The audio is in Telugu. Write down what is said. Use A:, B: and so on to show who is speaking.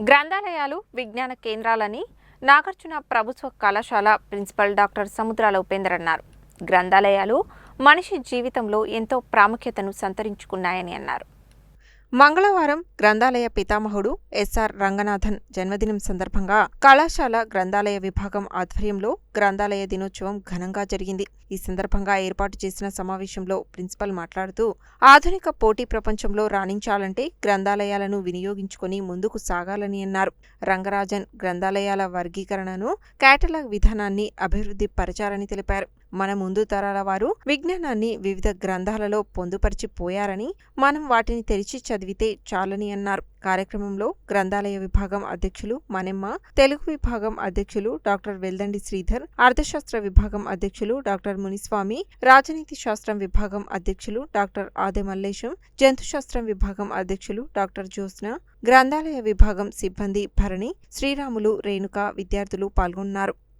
A: గ్రంథాలయాలు విజ్ఞాన కేంద్రాలని నాగార్జున ప్రభుత్వ కళాశాల ప్రిన్సిపల్ డాక్టర్ సముద్రాల ఉపేందర్ అన్నారు. గ్రంథాలయాలు మనిషి జీవితంలో ఎంతో ప్రాముఖ్యతను సంతరించుకున్నాయని అన్నారు. మంగళవారం గ్రంథాలయ పితామహుడు ఎస్ఆర్ రంగనాథన్ జన్మదినం సందర్భంగా కళాశాల గ్రంథాలయ విభాగం ఆధ్వర్యంలో గ్రంథాలయ దినోత్సవం ఘనంగా జరిగింది. ఈ సందర్భంగా ఏర్పాటు చేసిన సమావేశంలో ప్రిన్సిపల్ మాట్లాడుతూ ఆధునిక పోటీ ప్రపంచంలో రాణించాలంటే గ్రంథాలయాలను వినియోగించుకొని ముందుకు సాగాలని అన్నారు. రంగరాజన్ గ్రంథాలయాల వర్గీకరణను కేటలాగ్ విధానాన్ని అభివృద్ధి పరచారని తెలిపారు. మన ముందు తరాల వారు విజ్ఞానాన్ని వివిధ గ్రంథాలలో పొందుపరిచిపోయారని మనం వాటిని తెరిచి చదివితే చాలని అన్నారు. కార్యక్రమంలో గ్రంథాలయ విభాగం అధ్యక్షులు మనెమ్మ తెలుగు విభాగం అధ్యక్షులు డాక్టర్ వెల్దండి శ్రీధర్ అర్థశాస్త్ర విభాగం అధ్యక్షులు డాక్టర్ మునిస్వామి రాజనీతి శాస్త్రం విభాగం అధ్యక్షులు డాక్టర్ ఆదె మల్లేశం జంతుశాస్త్రం విభాగం అధ్యక్షులు డాక్టర్ జ్యోత్స్న గ్రంథాలయ విభాగం సిబ్బంది భరణి శ్రీరాములు రేణుక విద్యార్థులు పాల్గొన్నారు.